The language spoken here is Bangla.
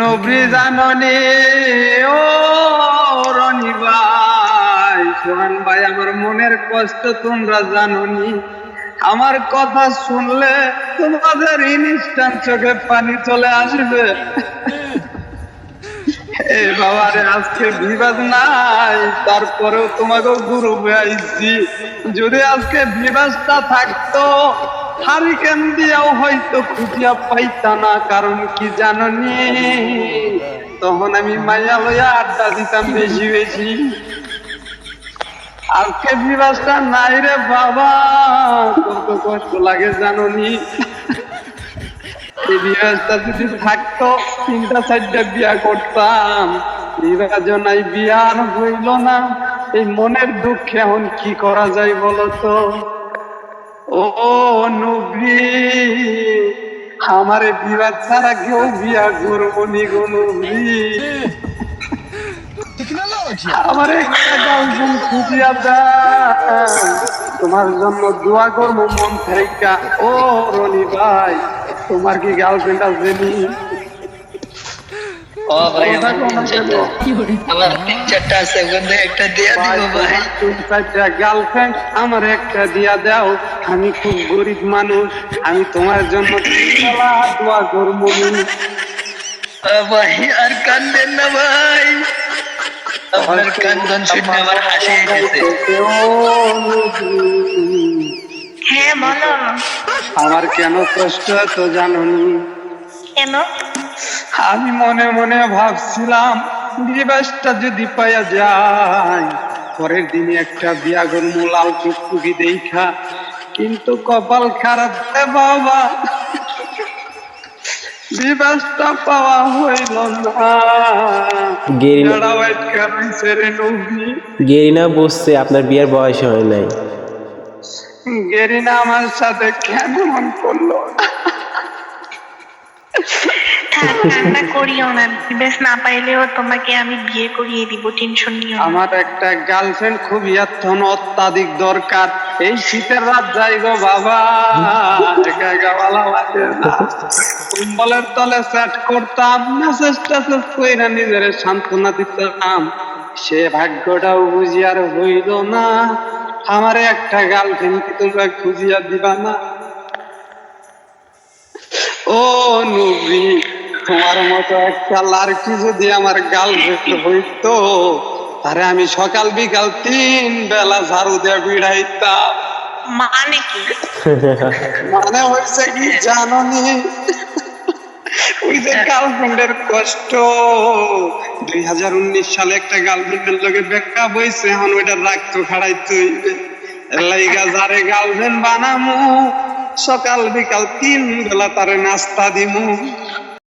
নবী জাননে ও রনি ভাই সোহান ভাই আমার মনের কষ্ট তোমরা জাননি। আমার কথা শুনলে তোমাদের ইনস্টান চোখে পানি চলে আসবে। এ বাবার আজকে বিবাদ নাই তারপরেও তোমাকে গুরু আইছি। যদি আজকে বিবাদটা থাকতো হারিকেন দিয়াও হয়তো খুঁজিয়া পাইতা না, কারণ কি জাননি? তখন আমি মাইয়া লইয়া আড্ডা দিতাম বেশি বেশি। আজকে বিবাসটা নাই রে বাবা কত কষ্ট লাগে জাননি। এই বিবাসটা যদি থাকতো, তিনটা চারটা বিয়া করতাম। বিবাহ নাই বিয়া আর হইল না। এই মনের দুঃখে এখন কি করা যায় বলো তো ও নবী আমারে বিবাদ ছাড়া কেউ বিয়া করব নি গো নবী। আমার খুঁজিয়া দাও। তোমার জন্য দোয়া করব মন থেকে ও রনি ভাই তোমার কি গার্লফ্রেন্ড আছে নি? ও ভাই আমার আছে ওখান থেকে একটা দিয়ে ভাই, দিব ভাই। চারটা গার্লফ্রেন্ড আমার একটা দিয়া দাও। আমি খুব গরিব মানুষ আমি তোমার জন্য তিনবেলা দোয়া করব। ভাই আর কান্দেন না ভাই। আপনার কান্দন শুনে আমার হাসি এসেছে। হ্যাঁ বলো? আমার কেন কষ্ট তো জাননি কেন? আমি মনে মনে ভাবছিলাম বিবাসটা যদি পাইয়া যায় পরের দিনে একটা বিয়া করব লাল টুকটুকি দেখা। কিন্তু কপাল খারাপ বাবা। বিবাসটা পাওয়া হইল না। গেরিনা বুঝছে আপনার বিয়ের বয়স হয় নাই। গেরিনা আমার সাথে কেন মন করল? থাক কান্না করিও না বেশ না পাইলেও তোমাকে আমি বিয়ে করিয়ে দিব টেনশন নিও আমার একটা গার্লফ্রেন্ড খুব অত্যাধিক দরকার। এই শীতের রাত যাই গো বাবা। একা ভালো লাগে না। কম্বলের তলে সেট করতাম মেসেজ টেসেজ কইরা নিজের সান্ত্বনা দিতাম। সে ভাগ্যটাও বুঝি আর হইল না। আমার একটা গার্লফ্রেন্ড কি তোমরা খুঁজিয়া দিবা না? ও নবী তোমার মতো একটা লাড়কি যদি আমার গার্লফ্রেন্ড হইতো আরে আমি সকাল বিকাল তিন বেলা ঝাড়ু দিয়ে বিড়াইতাম। মানে কি? মানে হয়েছে কি জাননি? ওই যে গার্লফ্রেন্ডের কষ্ট। দুই হাজার উনিশ সালে একটা গার্লফ্রেন্ডের লগে বেকা বইছে এখন ওইটা রাখতো খাড়াইতে হইবে। এর লাইগা যারে গার্লফ্রেন্ড বানামু সকাল বিকাল তিন বেলা তারে নাস্তা দিমু।